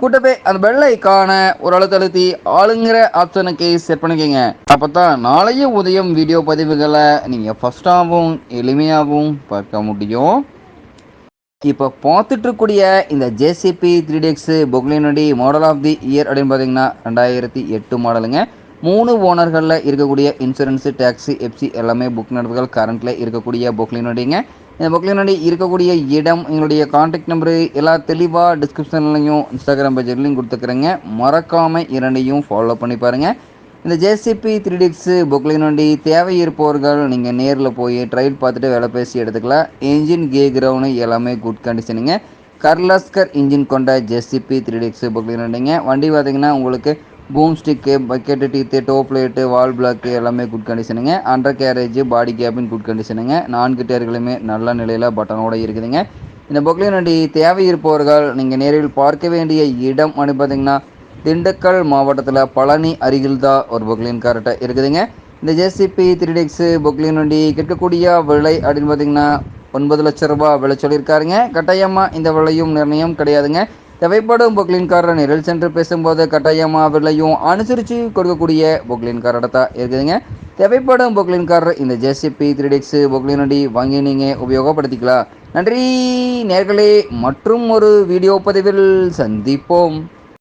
கூட்டவே அந்த பெல் ஐக்கான ஒரு அளவு அழுத்தி ஆளுங்கிற ஆப்ஷனுக்கு செட் பண்ணிக்கோங்க. அப்போ தான் நாளைய உதயம் வீடியோ பதிவுகளை நீங்கள் ஃபஸ்ட்டாகவும் எளிமையாகவும் பார்க்க முடியும். இப்போ பார்த்துட்ருக்கூடிய இந்த ஜேசிபி த்ரீ டிஎக்ஸு பொக்லினடி மாடல் ஆஃப் தி இயர் அப்படின்னு பார்த்தீங்கன்னா ரெண்டாயிரத்தி எட்டு மாடலுங்க மூணு ஓனர்களில் இருக்கக்கூடிய இன்சூரன்ஸு டேக்ஸி எஃப்சி எல்லாமே புக் நடப்புகள் கரண்ட்டில் இருக்கக்கூடிய பொக்லினடிங்க இந்த பொக்லினடி இருக்கக்கூடிய இடம் எங்களுடைய காண்டாக்ட் நம்பரு எல்லா தெளிவாக டிஸ்கிரிப்ஷன்லையும் இன்ஸ்டாகிராம் பேஜ்லையும் கொடுத்துக்கிறேங்க. மறக்காமல் இரண்டையும் ஃபாலோ பண்ணி பாருங்கள் இந்த ஜேசிபி த்ரீ டிக்ஸு புக்லின் வண்டி தேவை இருப்பவர்கள் நீங்கள் நேரில் போய் ட்ரைல் பார்த்துட்டு வேலை பேசி எடுத்துக்கலாம். இன்ஜின் கே கிரவுண்டு எல்லாமே குட் கண்டிஷனுங்க கர்லாஸ்கர் இன்ஜின் கொண்ட ஜெசிபி த்ரீ டிக்ஸு புக்லின் வண்டிங்க வண்டி பார்த்தீங்கன்னா உங்களுக்கு boom stick bucket teeth top light wall block எல்லாமே good கண்டிஷனுங்க under carriage body cabin good கண்டிஷனுங்க நான்கு டேர்களுமே நல்ல நிலையில் பட்டனோட இருக்குதுங்க. இந்த பொக்லின் வண்டி தேவை இருப்பவர்கள் நீங்கள் நேரில் பார்க்க வேண்டிய இடம் அப்படின்னு பார்த்தீங்கன்னா திண்டுக்கல் மாவட்டத்தில் பழனி அருகில் தான் ஒரு பொக்லின் கரெக்டாக இருக்குதுங்க. இந்த ஜேசிபி த்ரீ டெக்ஸு பொக்லின் வண்டி கேட்கக்கூடிய விலை அப்படின்னு பார்த்தீங்கன்னா ஒன்பது லட்ச ரூபாய் விலை சொல்லியிருக்காருங்க. கட்டாயமாக இந்த விலையும் நிர்ணயம் கிடையாதுங்க. தேவைப்படும் பொக்லின்காரர் நிரல் சென்று பேசும்போது கட்டாயமாக விலையும் அனுசரித்து கொடுக்கக்கூடிய பொக்லின்காரோட தான் இருக்குதுங்க தேவைப்படும் பொக்லின்காரர் இந்த ஜேசிபி த்ரீ டிக்ஸு பொக்லின் அடி வாங்கி நீங்கள் உபயோகப்படுத்திக்கலாம். நன்றி நேர்களே மற்றும் ஒரு வீடியோ பதிவில் சந்திப்போம்.